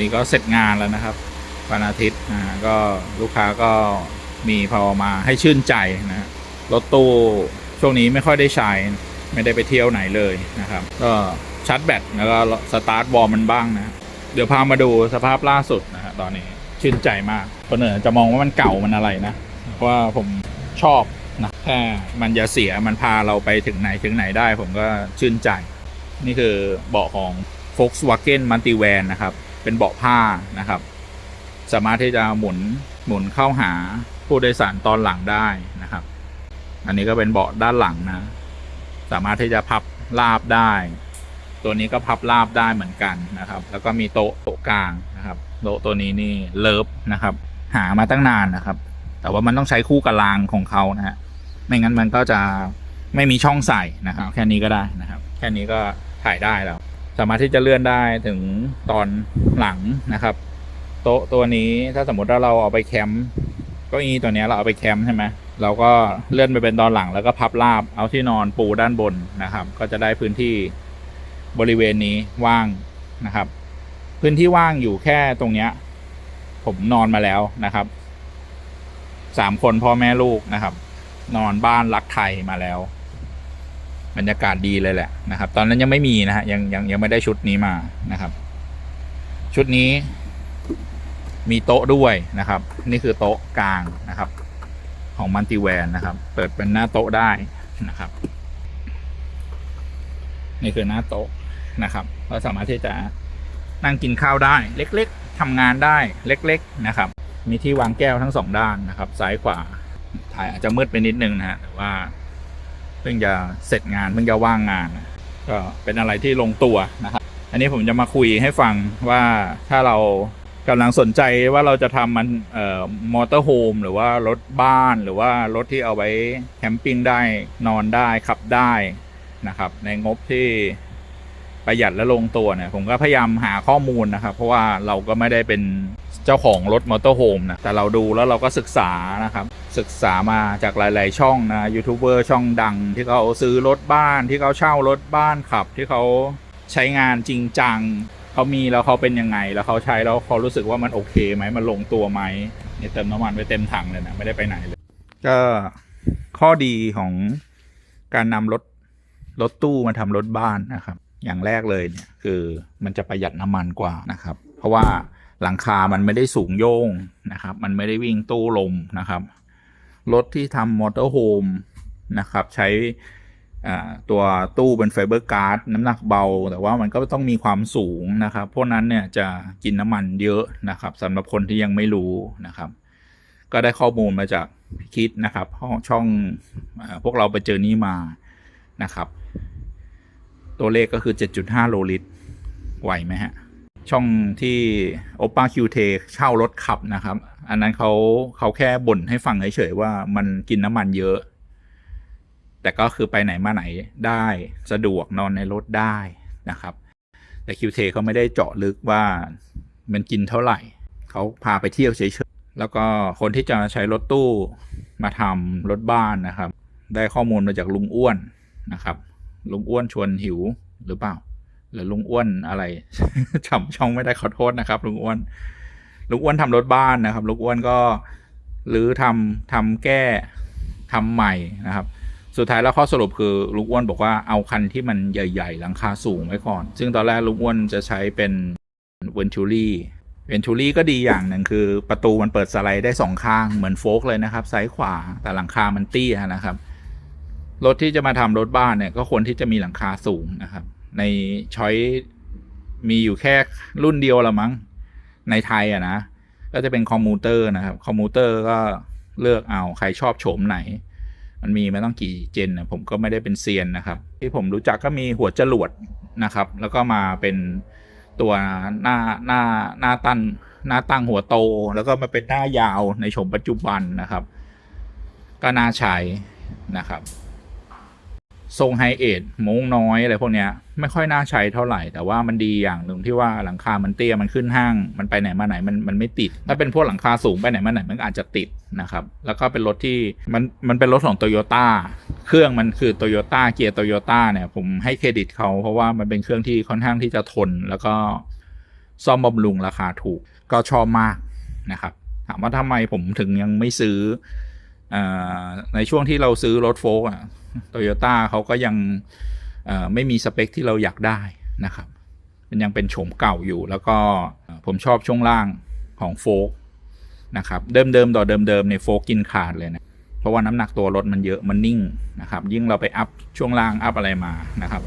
นี้ก็เสร็จงานแล้วนะครับวันอาทิตย์อ่าก็ลูกค้าก็มีพอมาให้ชื่นใจนะฮะรถตู้ช่วงนี้ไม่ค่อยได้ใช้ไม่ได้ไปเที่ยวไหนเลยนะครับ ก็ชาร์จแบตแล้วก็สตาร์ทวอร์มมันบ้างนะเดี๋ยวพามาดูสภาพล่าสุดนะฮะตอนนี้ชื่นใจมากคนอื่นจะมองว่ามันเก่ามันอะไรนะเพราะว่าผมชอบนะแค่มันจะเสียมันพาเราไปถึงไหนถึงไหนได้ผมก็ชื่นใจ นี่คือเบาะของ Volkswagen Multivan นะครับ เป็นเบาะผ้านะครับ สามารถที่จะหมุนหมุนเข้าหาผู้โดยสารตอนหลังได้นะครับ อันนี้ก็เป็นเบาะด้านหลังนะ สามารถที่จะพับราบได้ ตัวนี้ก็พับราบได้เหมือนกันนะครับ แล้วก็มีโต๊ะโต๊ะกลางนะครับโต๊ะตัวนี้นี่เลิฟนะครับ หามาตั้งนานนะครับ แต่ว่ามันต้องใช้คู่กับรางของเขานะฮะไม่งั้นมันก็จะไม่มีช่องใส่นะครับ แค่นี้ก็ได้นะครับ แค่นี้ก็ถ่ายได้แล้ว สามารถที่จะเลื่อนได้ถึงตอนหลังนะครับ โต๊ะตัวนี้ถ้าสมมติว่าเราเอาไปแคมป์ก็อีตัวนี้เราเอาไปแคมป์ใช่ไหมเราก็เลื่อนไปเป็นตอนหลังแล้วก็พับราบเอาที่นอนปูด้านบนนะครับ ก็จะได้พื้นที่บริเวณนี้ว่างนะครับ พื้นที่ว่างอยู่แค่ตรงเนี้ย ผมนอนมาแล้วนะครับสามคนพ่อแม่ลูกนะครับ นอนบ้านรักไทยมาแล้ว บรรยากาศดีเลยแหละนะครับ ตอนนั้นยังไม่มีนะฮะยังยังยังไม่ได้ชุดนี้มานะครับ ชุดนี้มีโต๊ะด้วยนะครับ นี่คือโต๊ะกลางนะครับ ของมันติแวนนะครับ เปิดเป็นหน้าโต๊ะได้นะครับ นี่คือหน้าโต๊ะนะครับเราสามารถที่จะนั่งกินข้าวได้ เล็กๆทำงานได้เล็ก ๆนะครับ มีที่วางแก้วทั้งสองด้านนะครับ ซ้ายขวาถ่ายอาจจะมืดไปนิดนึงนะฮะแต่ว่า เพิ่งจะเสร็จงานเพิ่งจะว่างงาน ก็เป็นอะไรที่ลงตัวนะครับ อันนี้ผมจะมาคุยให้ฟังว่าถ้าเรากำลังสนใจว่าเราจะทำมันเอ่อมอเตอร์โฮมหรือว่ารถบ้านหรือว่ารถที่เอาไว้แคมปิ้งได้นอนได้ขับได้นะครับ ในงบที่ประหยัดและลงตัวเนี่ยผมก็พยายามหาข้อมูลนะครับ เพราะว่าเราก็ไม่ได้เป็น เจ้าของรถมอเตอร์โฮมนะแต่เราดูแล้วเราก็ศึกษานะครับ ศึกษามาจากหลาย ๆ ช่องนะยูทูบเบอร์ช่องดัง ที่เขาซื้อรถบ้านที่เขาเช่ารถบ้านขับ ที่เขาใช้งานจริงจังเขามีแล้วเขาเป็นยังไง แล้วเขาใช้แล้วเขารู้สึกว่ามันโอเคไหมมันลงตัวไหมเนี่ยเติมน้ำมันไปเต็มถังเลยนะไม่ได้ไปไหนเลยก็ข้อดีของการนำรถรถตู้มาทำรถบ้านนะครับ อย่างแรกเลยเนี่ยคือมันจะประหยัดน้ำมันกว่านะครับ เพราะว่า หลังคามันไม่ได้สูงโยงนะครับ มันไม่ได้วิ่งตู้ลมนะครับ รถที่ทำมอเตอร์โฮมนะครับ ใช้ตัวตู้เป็นไฟเบอร์การ์ดน้ำหนักเบา แต่ว่ามันก็ต้องมีความสูงนะครับ พวกนั้นเนี่ยจะกินน้ำมันเยอะนะครับสำหรับคนที่ยังไม่รู้นะครับ ก็ได้ข้อมูลมาจากพี่คิดนะครับช่องอพวกเราไปเจอนี่มานะครับ ตัวเลขก็คือ 7.5 โลลิตรไหวไหมฮะ ช่องที่โอป a าคิวเทเช่ารถขับนะครับ อันนั้นเขาเขาแค่บ่นให้ฟังเฉยๆว่ามันกินน้ำมันเยอะ แต่ก็คือไปไหนมาไหนได้สะดวกนอนในรถได้นะครับ แต่คิวเทเขาไม่ได้เจาะลึกว่ามันกินเท่าไหร่ เขาพาไปเที่ยวเฉยๆ แล้วก็คนที่จะใช้รถตู้มาทำรถบ้านนะครับ ได้ข้อมูลมาจากลุงอ้วนนะครับ ลุงอ้วนชวนหิวหรือเปล่า หรือลุงอ้วนอะไรจำช่องไม่ได้ขอโทษนะครับลุงอ้วนลุงอ้วนทำรถบ้านนะครับลุงอ้วนก็หรือทำทำแก้ทำใหม่นะครับ สุดท้ายแล้วข้อสรุปคือลุงอ้วนบอกว่าเอาคันที่มันใหญ่ๆหลังคาสูงไว้ก่อน ซึ่งตอนแรกลุงอ้วนจะใช้เป็นเวนทูรี่เวนทูรี่ก็ดีอย่างหนึ่งคือประตูมันเปิดสไลด์ได้สองข้างเหมือนโฟกเลยนะครับ ซ้ายขวาแต่หลังคามันเตี้ยนะครับ รถที่จะมาทำรถบ้านเนี่ยก็ควรที่จะมีหลังคาสูงนะครับ ในช้อยมีอยู่แค่รุ่นเดียวละมั้ง ในไทยอะนะ ก็จะเป็นคอมมูเตอร์นะครับ คอมมูเตอร์ก็เลือกเอาใครชอบโฉมไหน มันมีมาต้องกี่เจนนะผมก็ไม่ได้เป็นเซียนนะครับ ที่ผมรู้จักก็มีหัวจรวดนะครับ แล้วก็มาเป็นตัวหน้าหน้าหน้าตั้นหน้าตั้งหัวโต แล้วก็มาเป็นหน้ายาวในโฉมปัจจุบันนะครับ ก็น่าใช้นะครับ ทรงไฮเอทมงน้อยอะไรพวกเนี้ยไม่ค่อยน่าใช้เท่าไหร่ แต่ว่ามันดีอย่างหนึ่งที่ว่าหลังคามันเตี้ยมันขึ้นห้าง มันไปไหนมาไหนมันมันไม่ติด ถ้าเป็นพวกหลังคาสูงไปไหนมาไหนมันอาจจะติดนะครับ แล้วก็เป็นรถที่มันมันเป็นรถของโตโยต้าเครื่องมันคือโตโยต้าเกียร์โตโยต้าเนี่ยผมให้เครดิตเขาเพราะว่ามันเป็นเครื่องที่ค่อนข้างที่จะทน แล้วก็ซ่อมบำรุงราคาถูกก็ชอบมากนะครับ ถามว่าทำไมผมถึงยังไม่ซื้อ ในช่วงที่เราซื้อรถโฟล์กอะโตโยต้าเขาก็ยังไม่มีสเปคที่เราอยากได้นะครับ มันยังเป็นโฉมเก่าอยู่ แล้วก็ผมชอบช่วงล่างของโฟล์กนะครับ เดิมๆต่อเดิมๆในโฟล์กกินขาดเลยนะ เพราะว่าน้ำหนักตัวรถมันเยอะมันนิ่งนะครับ ยิ่งเราไปอัพช่วงล่างอัพอะไรมานะครับ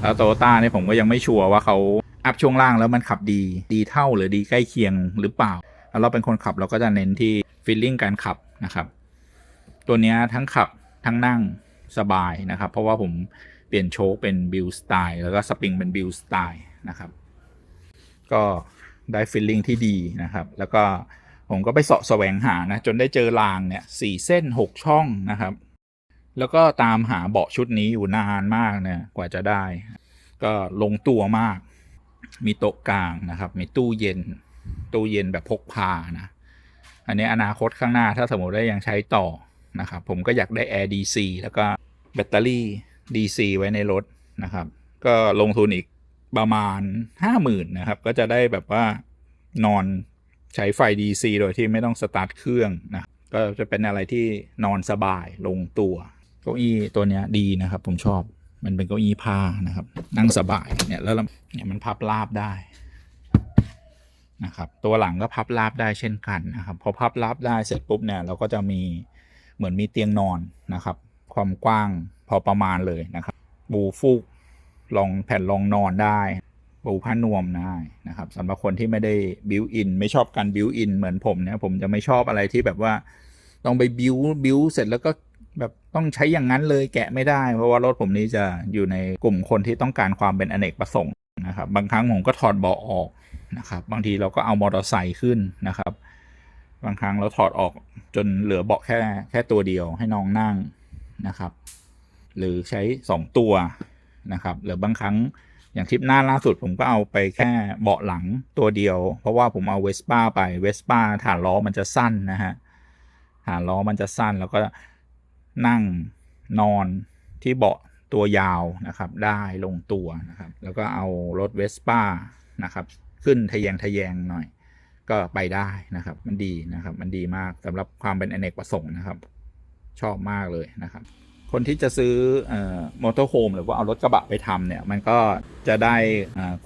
แล้วโตโยต้าเนี่ยผมก็ยังไม่ชัวร์ว่าเขาอัพช่วงล่างแล้วมันขับดีดีเท่าหรือดีใกล้เคียงหรือเปล่า แล้วเราเป็นคนขับเราก็จะเน้นที่ฟีลลิ่งการขับนะครับ ตัวนี้ทั้งขับทั้งนั่งสบายนะครับ เพราะว่าผมเปลี่ยนโชคเป็นบิลสไตล์แล้วก็สปริงเป็นบิลสไตล์นะครับ ก็ได้ฟีลลิ่งที่ดีนะครับ แล้วก็ผมก็ไปเสาะแสวงหานะ จนได้เจอรางเนี่ยสี่เส้นหกช่องนะครับ แล้วก็ตามหาเบาะชุดนี้อยู่นานมากเนี่ยกว่าจะได้ ก็ลงตัวมาก มีโต๊ะกลางนะครับ มีตู้เย็น ตู้เย็นแบบพกพานะ อันนี้อนาคตข้างหน้าถ้าสมมติได้ยังใช้ต่อ นะครับผมก็อยากได้ Air DC แล้วก็แบตเตอรี่ DC ไว้ในรถนะครับ ก็ลงทุนอีกประมาณ 50,000นะครับ ก็จะได้แบบว่านอนใช้ไฟ DC โดยที่ไม่ต้องสตาร์ทเครื่องนะก็จะเป็นอะไรที่นอนสบายลงตัวเก้าอี้ตัวนี้ดีนะครับ ผมชอบมันเป็นเก้าอี้ผ้านะครับ นั่งสบายเนี่ยแล้วเนี่ยมันพับราบได้นะครับตัวหลังก็พับราบได้เช่นกันนะครับ พอพับราบได้เสร็จปุ๊บเนี่ยเราก็จะมี เหมือนมีเตียงนอนนะครับ ความกว้างพอประมาณเลยนะครับ บูฟูกรองแผ่นรองนอนได้ปูผ้านวมได้นะครับสำหรับคนที่ไม่ได้บิวอินไม่ชอบการบิวอินเหมือนผมเนี่ยผมจะไม่ชอบอะไรที่แบบว่าต้องไปบิวบิวเสร็จแล้วก็แบบต้องใช้อย่างนั้นเลยแกะไม่ได้ เพราะว่ารถผมนี้จะอยู่ในกลุ่มคนที่ต้องการความเป็นอเนกประสงค์นะครับ บางครั้งผมก็ถอดเบาะออกนะครับ บางทีเราก็เอามอเตอร์ไซค์ขึ้นนะครับ บางครั้งเราถอดออกจนเหลือเบาะแค่แค่ตัวเดียวให้น้องนั่งนะครับ หรือใช้สองตัวนะครับ หรือบางครั้งอย่างทริปหน้าล่าสุดผมก็เอาไปแค่เบาะหลังตัวเดียว เพราะว่าผมเอาเวสป้าไปเวสป้าฐานล้อมันจะสั้นนะฮะฐานล้อมันจะสั้นแล้วก็นั่งนอนที่เบาะตัวยาวนะครับ ได้ลงตัวนะครับ แล้วก็เอารถเวสป้านะครับ ขึ้นทะแยงทะแยงหน่อย ก็ไปได้นะครับ มันดีนะครับ มันดีมากสำหรับความเป็นอเนกประสงค์นะครับ ชอบมากเลยนะครับ คนที่จะซื้อมอเตอร์โฮมหรือว่าเอารถกระบะไปทำเนี่ย มันก็จะได้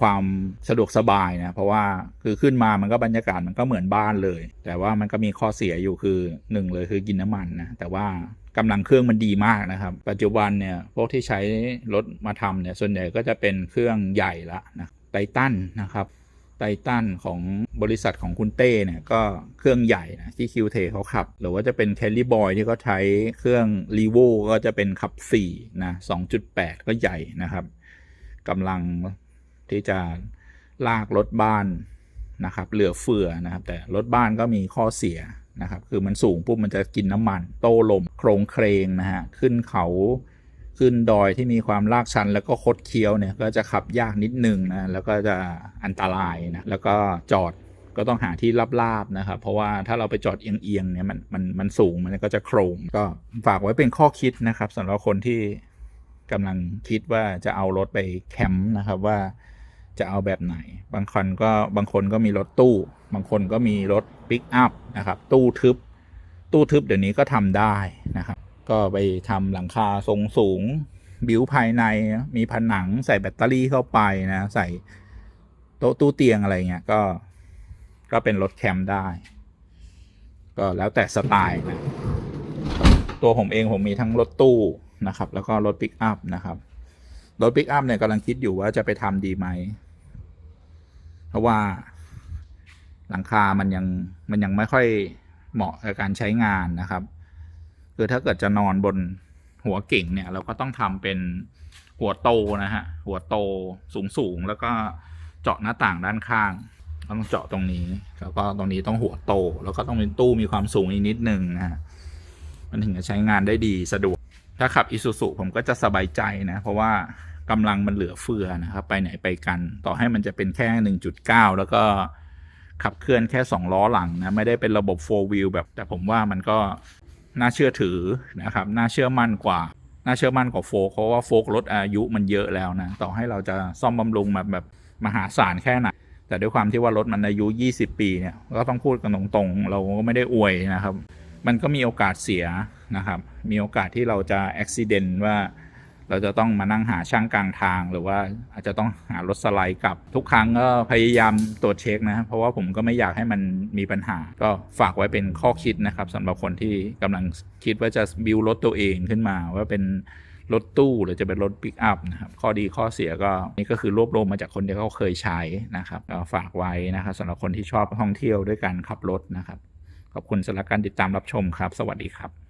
ความสะดวกสบายนะ เพราะว่าคือขึ้นมามันก็บรรยากาศมันก็เหมือนบ้านเลย แต่ว่ามันก็มีข้อเสียอยู่คือหนึ่งเลยคือกินน้ำมันนะ แต่ว่ากำลังเครื่องมันดีมากนะครับ ปัจจุบันเนี่ยพวกที่ใช้รถมาทำเนี่ยส่วนใหญ่ก็จะเป็นเครื่องใหญ่ละนะไททันนะครับ ไททันของบริษัทของคุณเต้เนี่ยก็เครื่องใหญ่นะที่คิวเทเขาขับ หรือว่าจะเป็นแคลรี่บอยที่เขาใช้เครื่องรีโวก็จะเป็นขับ4นะ2.8 ก็ใหญ่นะครับกำลังที่จะลากรถบ้านนะครับเหลือเฟือนะครับ แต่รถบ้านก็มีข้อเสียนะครับ คือมันสูงปุ๊บมันจะกินน้ำมัน โต้ลมโครงเครงนะฮะขึ้นเขา ขึ้นดอยที่มีความลากชัน แล้วก็คดเคี้ยวเนี่ยก็จะขับยากนิดนึงนะแล้วก็จะอันตรายนะแล้วก็จอดก็ต้องหาที่ราบๆนะครับ เพราะว่าถ้าเราไปจอดเอียงๆเนี่ยมันมันมันสูงมันก็จะโครงก็ฝากไว้เป็นข้อคิดนะครับสำหรับคนที่กำลังคิดว่าจะเอารถไปแคมป์นะครับว่าจะเอาแบบไหน บางคนก็บางคนก็มีรถตู้ บางคนก็มีรถปิกอัพนะครับ ตู้ทึบ ตู้ทึบเดี๋ยวนี้ก็ทำได้นะครับ ก็ไปทำหลังคาทรงสูง บิวภายในมีผนังใส่แบตเตอรี่เข้าไปนะ ใส่โต๊ะตู้เตียงอะไรเงี้ยก็ ก็เป็นรถแคมป์ได้ ก็แล้วแต่สไตล์นะ ตัวผมเองผมมีทั้งรถตู้นะครับ แล้วก็รถปิกอัพนะครับรถปิกอัพเนี่ยกำลังคิดอยู่ว่าจะไปทำดีไหม เพราะว่าหลังคามันยังมันยังไม่ค่อยเหมาะกับการใช้งานนะครับ คือถ้าเกิดจะนอนบนหัวเก่งเนี่ย เราก็ต้องทำเป็นหัวโตนะฮะ หัวโตสูงสูงแล้วก็เจาะหน้าต่างด้านข้างต้องเจาะตรงนี้ แล้วก็ตรงนี้ต้องหัวโต แล้วก็ต้องเป็นตู้มีความสูงอีกนิดนึงนะฮะมันถึงจะใช้งานได้ดีสะดวก ถ้าขับอิซูซุผมก็จะสบายใจนะ เพราะว่ากำลังมันเหลือเฟือนะครับ ไปไหนไปกัน ต่อให้มันจะเป็นแค่ 1.9 แล้วก็ขับเคลื่อนแค่ 2 ล้อหลังนะ ไม่ได้เป็นระบบ 4 wheel แบบ แต่ผมว่ามันก็ น่าเชื่อถือนะครับน่าเชื่อมั่นกว่าน่าเชื่อมั่นกว่าโฟกเพราะว่าโฟกรถอายุมันเยอะแล้วนะต่อให้เราจะซ่อมบำรุงมาแบบมหาศาลแค่ไหนแต่ด้วยความที่ว่ารถมันอายุ 20 ปีเนี่ยก็ต้องพูดกันตรงๆ เราก็ไม่ได้อวยนะครับ มันก็มีโอกาสเสียนะครับ มีโอกาสที่เราจะอุบิเหตุว่า เราจะต้องมานั่งหาช่างกลางทาง หรือว่าอาจจะต้องหารถสไลด์กลับ ทุกครั้งก็พยายามตรวจเช็คนะ เพราะว่าผมก็ไม่อยากให้มันมีปัญหา ก็ฝากไว้เป็นข้อคิดนะครับสำหรับคนที่กำลังคิดว่าจะบิวรถตัวเองขึ้นมาว่าเป็นรถตู้หรือจะเป็นรถปิกอัพนะครับข้อดีข้อเสียก็นี่ก็คือรวบรวมมาจากคนที่เขาเคยใช้นะครับก็ฝากไว้นะครับสำหรับคนที่ชอบท่องเที่ยวด้วยการขับรถนะครับขอบคุณสำหรับการติดตามรับชมครับ สวัสดีครับ